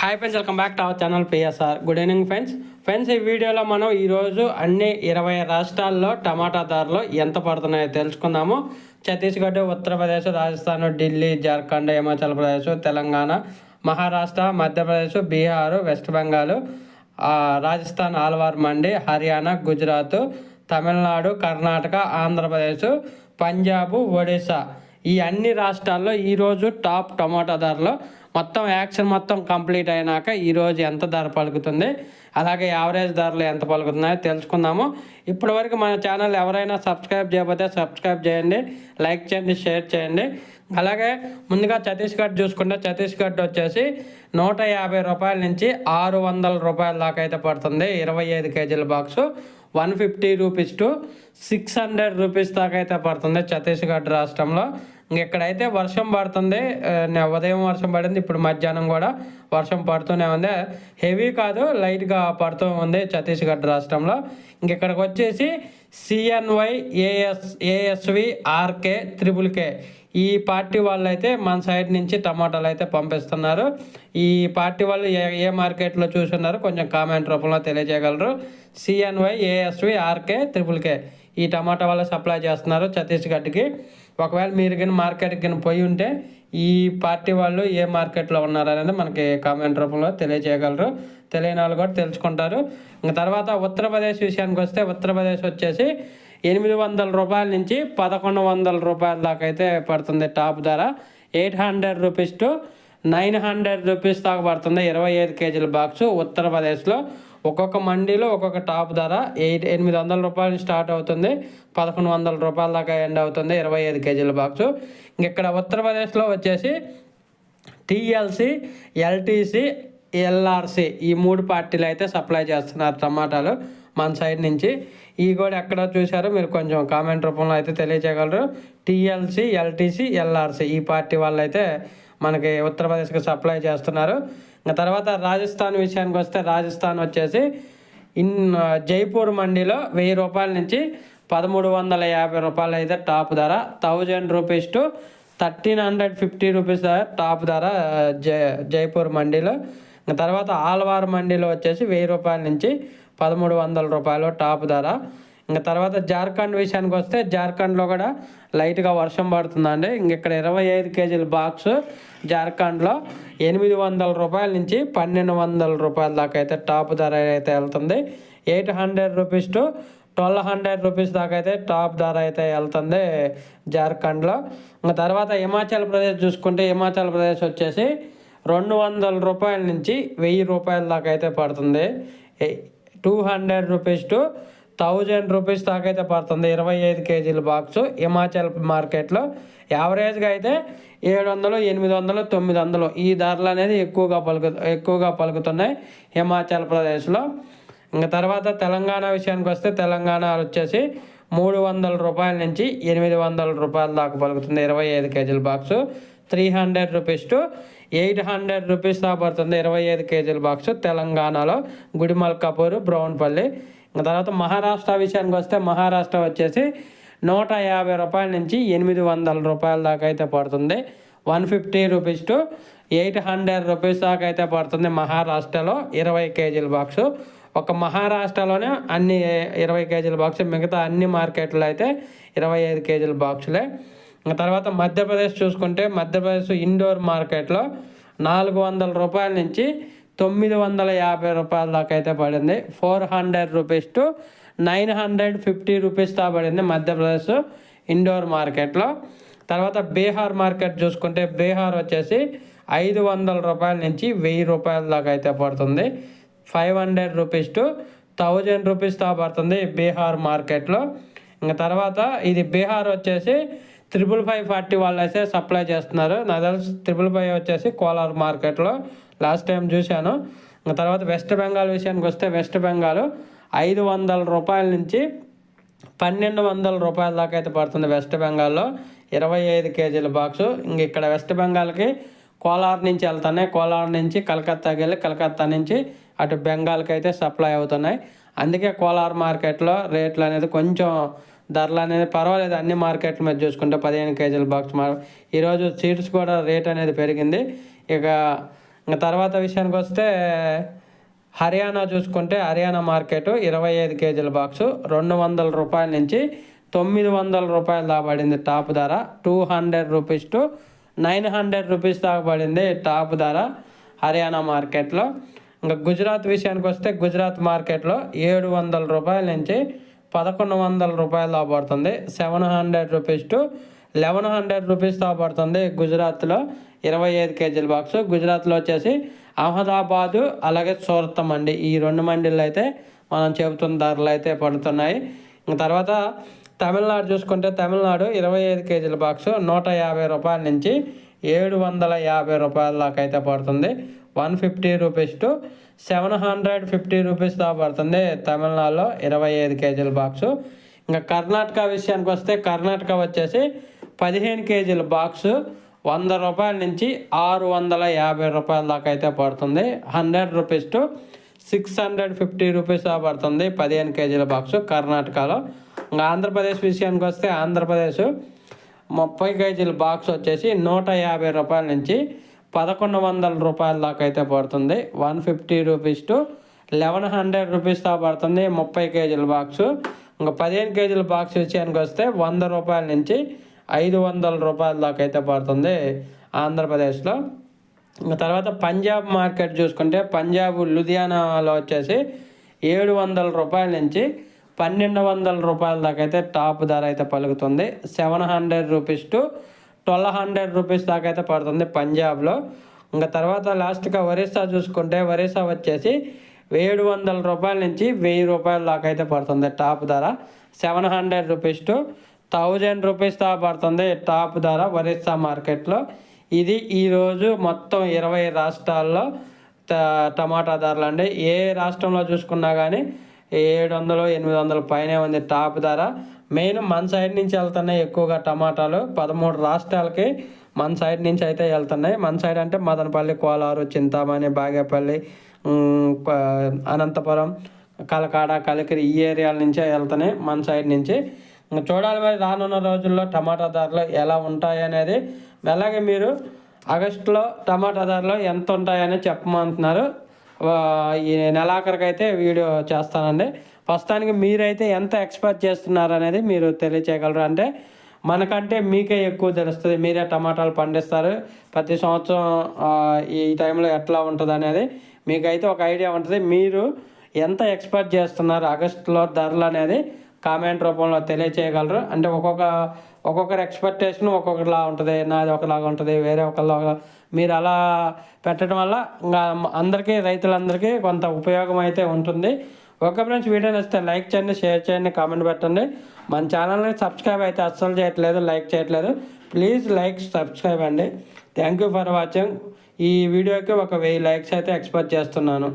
Hi friends welcome back to our channel PSR good evening friends friends ఈ వీడియోలో మనం ఈరోజు అన్ని ఇరవై రాష్ట్రాల్లో టమాటా ధరలు ఎంత పడుతున్నాయో తెలుసుకుందాము. ఛత్తీస్గఢ్ ఉత్తరప్రదేశ్ రాజస్థాన్ ఢిల్లీ జార్ఖండ్ హిమాచల్ ప్రదేశ్ తెలంగాణ మహారాష్ట్ర మధ్యప్రదేశ్ బీహార్ వెస్ట్ బెంగాల్ రాజస్థాన్ ఆల్వార్ మండి హర్యానా గుజరాత్ తమిళనాడు కర్ణాటక ఆంధ్రప్రదేశ్ పంజాబ్ ఒడిశా ఈ అన్ని రాష్ట్రాల్లో ఈరోజు టాప్ టమాటా ధరలు మొత్తం యాక్షన్ మొత్తం కంప్లీట్ అయినాక ఈరోజు ఎంత ధర పలుకుతుంది అలాగే యావరేజ్ ధరలు ఎంత పలుకుతున్నాయో తెలుసుకుందాము. ఇప్పటివరకు మన ఛానల్ ఎవరైనా సబ్స్క్రైబ్ చేయకపోతే సబ్స్క్రైబ్ చేయండి లైక్ చేయండి షేర్ చేయండి. అలాగే ముందుగా ఛత్తీస్గఢ్ చూసుకుంటే ఛత్తీస్గఢ్ వచ్చేసి నూట యాభై రూపాయల నుంచి ఆరు వందల రూపాయల దాకా అయితే పడుతుంది. ఇరవై ఐదు కేజీల box one fifty rupees to six hundred rupees దాకా అయితే పడుతుంది ఛత్తీస్గఢ్ రాష్ట్రంలో. ఇక్కడైతే వర్షం పడుతుంది ఉదయం వర్షం పడింది ఇప్పుడు మధ్యాహ్నం కూడా వర్షం పడుతూనే ఉంది. హెవీ కాదు లైట్గా పడుతూ ఉంది ఛత్తీస్గఢ్ రాష్ట్రంలో. ఇంకెక్కడికి వచ్చేసి CNY AS ASV RK triple K. ఈ పార్టీ వాళ్ళు అయితే మన సైడ్ నుంచి టమాటాలు అయితే పంపిస్తున్నారు. ఈ పార్టీ వాళ్ళు ఏ ఏ మార్కెట్లో చూస్తున్నారు కొంచెం కామెంట్ రూపంలో తెలియజేయగలరు. CNY ASV RK triple K. ఈ టమాటా వాళ్ళు సప్లై చేస్తున్నారు ఛత్తీస్గఢ్కి. ఒకవేళ మీరు కానీ మార్కెట్కి కానీ పోయి ఉంటే ఈ పార్టీ వాళ్ళు ఏ మార్కెట్లో ఉన్నారు అనేది మనకి కామెంట్ రూపంలో తెలియజేయగలరు. తెలియని వాళ్ళు కూడా తెలుసుకుంటారు. ఇంకా తర్వాత ఉత్తరప్రదేశ్ విషయానికి వస్తే ఉత్తరప్రదేశ్ వచ్చేసి ఎనిమిది వందల రూపాయల నుంచి పదకొండు వందల రూపాయల దాకా అయితే పడుతుంది టాప్ ధర. Eight hundred rupees to nine hundred rupees దాకా పడుతుంది ఇరవై ఐదు కేజీల బాక్స్ ఉత్తరప్రదేశ్లో. ఒక్కొక్క మండీలో ఒక్కొక్క టాప్ ధర ఎయిట్ ఎనిమిది వందల రూపాయలు స్టార్ట్ అవుతుంది పదకొండు వందల రూపాయల దాకా ఎండ్ అవుతుంది ఇరవై ఐదు కేజీల బాక్సు. ఇంక ఇక్కడ ఉత్తరప్రదేశ్లో వచ్చేసి టీఎల్సి ఎల్టీసీ ఎల్ఆర్సి ఈ మూడు పార్టీలు అయితే సప్లై చేస్తున్నారు టమాటాలు మన సైడ్ నుంచి. ఈ కూడా ఎక్కడ చూసారో మీరు కొంచెం కామెంట్ రూపంలో అయితే తెలియచేయగలరు. టీఎల్సి ఎల్టీసీ ఎల్ఆర్సి ఈ పార్టీ వాళ్ళు అయితే మనకి ఉత్తరప్రదేశ్కి సప్లై చేస్తున్నారు. ఇంకా తర్వాత రాజస్థాన్ విషయానికి వస్తే రాజస్థాన్ వచ్చేసి ఇన్ జైపూర్ మండీలో వెయ్యి రూపాయల నుంచి పదమూడు వందల యాభై రూపాయలు అయితే టాప్ ధర. Thousand rupees to thirteen hundred fifty rupees top ధర జై జైపూర్ మండీలో. ఇంకా తర్వాత ఆల్వార్ మండీలో వచ్చేసి వెయ్యి రూపాయల నుంచి పదమూడు వందల రూపాయలు టాప్ ధర. ఇంకా తర్వాత జార్ఖండ్ విషయానికి వస్తే జార్ఖండ్లో కూడా లైట్గా వర్షం పడుతుందండి. ఇంక ఇక్కడ ఇరవై ఐదు కేజీల బాక్స్ జార్ఖండ్లో ఎనిమిది వందల రూపాయల నుంచి పన్నెండు వందల రూపాయల దాకా అయితే టాప్ ధర అయితే వెళ్తుంది. Eight hundred rupees to twelve hundred rupees దాకా అయితే టాప్ ధర అయితే వెళ్తుంది జార్ఖండ్లో. ఇంకా తర్వాత హిమాచల్ ప్రదేశ్ చూసుకుంటే హిమాచల్ ప్రదేశ్ వచ్చేసి రెండు వందల రూపాయల నుంచి వెయ్యి రూపాయల దాకా అయితే పడుతుంది. Two hundred rupees to thousand rupees దాకా అయితే పడుతుంది. ఇరవై ఐదు కేజీల బాక్స్. హిమాచల్ మార్కెట్లో యావరేజ్గా అయితే ఏడు వందలు ఎనిమిది వందలు తొమ్మిది వందలు ఈ ధరలు అనేది ఎక్కువగా పలుకు ఎక్కువగా పలుకుతున్నాయి హిమాచల్ ప్రదేశ్లో. ఇంకా తర్వాత తెలంగాణ విషయానికి వస్తే తెలంగాణ వచ్చేసి మూడు వందల రూపాయల నుంచి ఎనిమిది వందల రూపాయల దాకా పలుకుతుంది. ఇరవై ఐదు కేజీల box three hundred rupees to eight hundred rupees దాకా పడుతుంది. ఇరవై ఐదు కేజీల బాక్సు తెలంగాణలో గుడిమల్ కపూర్ బ్రౌన్పల్లి. తర్వాత మహారాష్ట్ర విషయానికి వస్తే మహారాష్ట్ర వచ్చేసి నూట యాభై రూపాయల నుంచి ఎనిమిది వందల రూపాయల దాకా అయితే పడుతుంది. One fifty rupees to eight hundred rupees దాకా అయితే పడుతుంది మహారాష్ట్రలో ఇరవై కేజీల బాక్సు. ఒక మహారాష్ట్రలోనే అన్ని ఇరవై కేజీల బాక్స్ మిగతా అన్ని మార్కెట్లో అయితే ఇరవై ఐదు కేజీల బాక్సులే. ఇంకా తర్వాత మధ్యప్రదేశ్ చూసుకుంటే మధ్యప్రదేశ్ ఇండోర్ మార్కెట్లో నాలుగు వందల రూపాయల నుంచి తొమ్మిది వందల యాభై రూపాయల దాకా అయితే పడింది. Four hundred rupees to nine hundred fifty rupees దా పడింది మధ్యప్రదేశ్ ఇండోర్ మార్కెట్లో. తర్వాత బీహార్ మార్కెట్ చూసుకుంటే బీహార్ వచ్చేసి ఐదు వందల రూపాయల నుంచి వెయ్యి రూపాయల దాకా అయితే పడుతుంది. Five hundred rupees to thousand rupees దా పడుతుంది బీహార్ మార్కెట్లో. ఇంకా తర్వాత ఇది బీహార్ వచ్చేసి త్రిపుల్ ఫైవ్ ఫార్టీ వాళ్ళు అయితే సప్లై చేస్తున్నారు. నాకు తెలిసి త్రిపుల్ ఫైవ్ వచ్చేసి కోలార్ మార్కెట్లో. లాస్ట్ టైం చూశాను. ఇంకా తర్వాత వెస్ట్ బెంగాల్ విషయానికి వస్తే వెస్ట్ బెంగాల్ ఐదు వందల రూపాయల నుంచి పన్నెండు వందల రూపాయల దాకా అయితే పడుతుంది వెస్ట్ బెంగాల్లో. ఇరవై ఐదు కేజీల బాక్సు. ఇంక ఇక్కడ వెస్ట్ బెంగాల్కి కోలార్ నుంచి వెళ్తున్నాయి. కోలార్ నుంచి కలకత్తాకి వెళ్ళి కలకత్తా నుంచి అటు బెంగాల్కి అయితే సప్లై అవుతున్నాయి. అందుకే కోలార్ మార్కెట్లో రేట్లు అనేది కొంచెం ధరలు అనేది పర్వాలేదు. అన్ని మార్కెట్ల మీద చూసుకుంటే పదిహేను కేజీల బాక్స్ మార్ ఈరోజు సీడ్స్ కూడా రేట్ అనేది పెరిగింది. ఇక తర్వాత విషయానికి వస్తే హర్యానా చూసుకుంటే హర్యానా మార్కెట్ ఇరవై ఐదు కేజీల బాక్సు రెండు వందల రూపాయల నుంచి తొమ్మిది వందల రూపాయలు దాకా పడింది టాప్ ధర. Two hundred rupees to nine hundred rupees దాకా టాప్ ధర హర్యానా మార్కెట్లో. ఇంకా గుజరాత్ విషయానికి వస్తే గుజరాత్ మార్కెట్లో ఏడు వందల రూపాయల నుంచి పదకొండు వందల రూపాయలు దాకా seven hundred rupees to eleven hundred rupees దాకా పడుతుంది గుజరాత్లో. ఇరవై ఐదు కేజీల బాక్స్ గుజరాత్లో వచ్చేసి అహ్మదాబాదు అలాగే సూరత్ అండి ఈ రెండు మండీలు అయితే మనం చెబుతున్న ధరలు అయితే పడుతున్నాయి. తర్వాత తమిళనాడు చూసుకుంటే తమిళనాడు ఇరవై ఐదు కేజీల బాక్స్ నూట యాభై రూపాయల నుంచి ఏడు వందల యాభై రూపాయల దాకా అయితే పడుతుంది. One fifty rupees to seven hundred fifty rupees దాకా పడుతుంది తమిళనాడులో ఇరవై ఐదు కేజీల బాక్సు. ఇంకా కర్ణాటక విషయానికి వస్తే కర్ణాటక వచ్చేసి పదిహేను కేజీల బాక్సు వంద రూపాయల నుంచి ఆరు వందల యాభై రూపాయల దాకా అయితే పడుతుంది. Hundred rupees to six hundred fifty rupees పడుతుంది పదిహేను కేజీల బాక్సు కర్ణాటకలో. ఇంకా ఆంధ్రప్రదేశ్ విషయానికి వస్తే ఆంధ్రప్రదేశ్ ముప్పై కేజీల బాక్స్ వచ్చేసి నూట యాభై రూపాయల నుంచి పదకొండు వందల రూపాయల దాకా అయితే పడుతుంది. One fifty rupees to eleven hundred rupees దా పడుతుంది ముప్పై కేజీల బాక్సు. ఇంకా పదిహేను కేజీల బాక్స్ విషయానికి వస్తే వంద రూపాయల నుంచి ఐదు వందల రూపాయల దాకా అయితే పడుతుంది ఆంధ్రప్రదేశ్లో. ఇంకా తర్వాత పంజాబ్ మార్కెట్ చూసుకుంటే పంజాబ్ లుధియానాలో వచ్చేసి ఏడు వందల రూపాయల నుంచి పన్నెండు వందల రూపాయల దాకా అయితే టాప్ ధర అయితే పలుకుతుంది. Seven hundred rupees to twelve hundred rupees దాకా అయితే పడుతుంది పంజాబ్లో. ఇంకా తర్వాత లాస్ట్గా ఒరిస్సా చూసుకుంటే ఒరిస్సా వచ్చేసి ఏడు వందల రూపాయల నుంచి వెయ్యి రూపాయల దాకా అయితే పడుతుంది టాప్ ధర. Seven hundred rupees to thousand rupees దాకా పడుతుంది టాప్ ధర ఒరిస్సా మార్కెట్లో. ఇది ఈరోజు మొత్తం ఇరవై రాష్ట్రాల్లో టమాటా ధరలు అండి. ఏ రాష్ట్రంలో చూసుకున్నా కానీ ఏడు వందలు ఎనిమిది వందల పైనే ఉంది టాప్ ధర. మెయిన్ మన సైడ్ నుంచి వెళ్తున్నాయి ఎక్కువగా టమాటాలు. పదమూడు రాష్ట్రాలకి మన సైడ్ నుంచి అయితే వెళ్తున్నాయి. మన సైడ్ అంటే మదనపల్లి కోలారు చింతామణి బాగేపల్లి అనంతపురం కలకాడ కలికిరి ఈ ఏరియాల నుంచే వెళ్తున్నాయి మన సైడ్ నుంచి. చూడాలి మరి రానున్న రోజుల్లో టమాటా ధరలు ఎలా ఉంటాయి అనేది. అలాగే మీరు ఆగస్టులో టమాటా ధరలు ఎంత ఉంటాయని చెప్పమంటున్నారు. ఈ నెలాఖరికైతే వీడియో చేస్తానండి. ప్రస్తుతానికి మీరైతే ఎంత ఎక్స్పెక్ట్ చేస్తున్నారు అనేది మీరు తెలియచేయగలరు. అంటే మనకంటే మీకే ఎక్కువ తెలుస్తుంది. మీరే టమాటాలు పండిస్తారు. ప్రతి సంవత్సరం ఈ టైంలో ఎట్లా ఉంటుంది అనేది మీకైతే ఒక ఐడియా ఉంటుంది. మీరు ఎంత ఎక్స్పెక్ట్ చేస్తున్నారు ఆగస్టులో ధరలు అనేది. కామెంట్ రూపంలో తెలియచేయగలరు. అంటే ఒక్కొక్క ఒక్కొక్కరి ఎక్స్పెక్టేషన్ ఒక్కొక్కలా ఉంటుంది. నాది ఒకలాగా ఉంటుంది వేరే ఒకలాగా మీరు అలా పెట్టడం వల్ల ఇంకా అందరికీ రైతులందరికీ కొంత ఉపయోగం అయితే ఉంటుంది. ఓకే ఫ్రెండ్స్ వీడియో నచ్చితే లైక్ చేయండి షేర్ చేయండి కామెంట్ పెట్టండి. మన ఛానల్ని సబ్స్క్రైబ్ అయితే అస్సలు చేయట్లేదు లైక్ చేయట్లేదు. ప్లీజ్ లైక్ సబ్స్క్రైబ్ అండి. Thank you for watching. ఈ వీడియోకి ఒక వెయ్యి లైక్స్ అయితే ఎక్స్పెక్ట్ చేస్తున్నాను.